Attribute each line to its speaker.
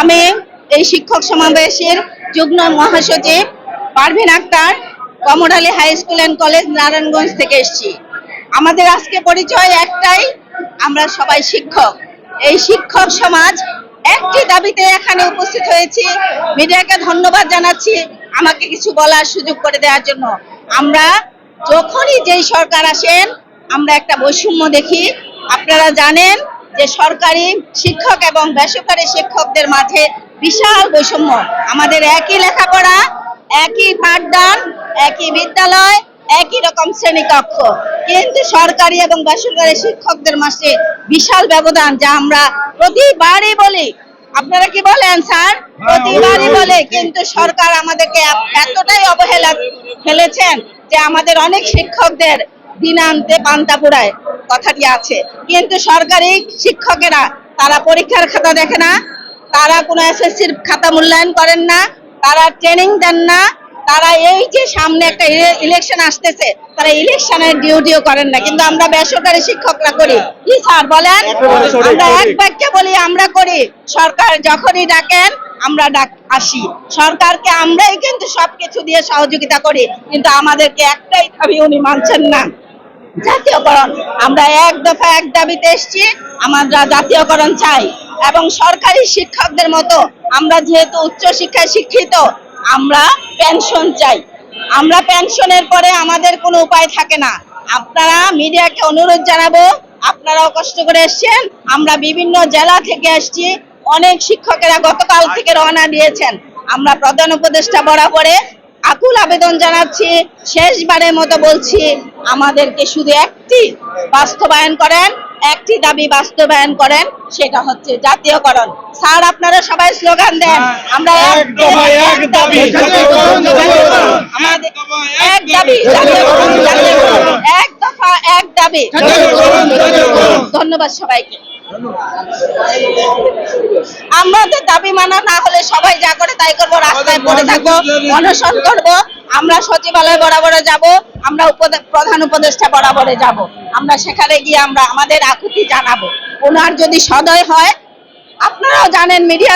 Speaker 1: আমি এই শিক্ষক সমাবেশের যুগ্ম মহাসচিব Parvin Akter Komrali high school and college Narayanganj থেকে এসেছি। আমাদের আজকে পরিচয় একটাই, আমরা সবাই শিক্ষক। এই শিক্ষক সমাজ একটি দাবিতে এখানে উপস্থিত হয়েছি। মিডিয়াকে ধন্যবাদ জানাচ্ছি আমাকে কিছু বলার সুযোগ করে দেওয়ার জন্য। আমরা যখনই যেই সরকার আসেন, আমরা একটা বৈষম্য দেখি। আপনারা জানেন যে সরকারি শিক্ষক এবং বেসরকারি শিক্ষকদের মাঝে বিশাল বৈষম্য। আমাদের একই লেখাপড়া একই পাঠদান একই বিদ্যালয় একই রকম শ্রেণীকক্ষ। কিন্তু সরকারি এবং বেসরকারি শিক্ষকদের মাঝে বিশাল ব্যবধান যা আমরা প্রতিবারই বলি। আপনারা কি বলেন স্যার? প্রতিবারই বলে। কিন্তু সরকার আমাদেরকে এতটাই অবহেলা ফেলেছেন যে আমাদের অনেক শিক্ষকদের দিনান্তে পান্তা পুরায় কথাটি আছে। কিন্তু সরকারি শিক্ষকেরা তারা পরীক্ষার খাতা দেখে না তারা কোনো এসএসসির খাতা মূল্যায়ন করেন না তারা ট্রেনিং দেন না তারা এই যে সামনে একটা ইলেকশন আসতেছে তারা ইলেকশনের ডিউটিও করেন না। কিন্তু আমরা বেসরকারি শিক্ষকরা করি। কি স্যার বলেন? আমরা এক বাক্যে বলি আমরা করি সরকার যখনই ডাকেন আমরা ডাক আসি। সরকারকে আমরাই কিন্তু সবকিছু দিয়ে সহযোগিতা করি কিন্তু আমাদেরকে একটাই দাবি উনি মানছেন না। জাতীয়করণ। আমরা এক দফা এক দাবিতে এসেছি, আমরা জাতীয়করণ চাই এবং সরকারি শিক্ষকদের মতো আমরা যেহেতু উচ্চ শিক্ষায় শিক্ষিত, আমরা পেনশন চাই। আমরা পেনশনের পরে আমাদের কোনো উপায় থাকে না। আপনারা মিডিয়াকে অনুরোধ জানাব, আপনারাও কষ্ট করে এসেছেন। আমরা বিভিন্ন জেলা থেকে এসেছি, অনেক শিক্ষকেরা গতকাল থেকে রওনা দিয়েছেন। আমরা প্রধান উপদেষ্টা বরাবরে আকুল আবেদন জানাচ্ছি, শেষবারের মতো বলছি আমাদেরকে শুধু একটি বাস্তবায়ন করেন একটি দাবি বাস্তবায়ন করেন সেটা হচ্ছে জাতীয়করণ। স্যার আপনারা সবাই স্লোগান দেন। আমরা এক
Speaker 2: দাবি, জাতীয়করণ।
Speaker 1: এক দাবি এক দাবি। ধন্যবাদ সবাইকে। আমাদের দাবি মানা না হলে সবাই যা করে তাই করব, রাস্তায় পড়ে থাকব অনশন করব আমরা সচিবালয় বরাবরে যাব, আমরা প্রধান উপদেষ্টা বরাবরে যাব। আমরা সেখানে গিয়ে আমরা আমাদের আকুতি জানাব। ওনার যদি সদয় হয়, আপনারাও জানেন, মিডিয়া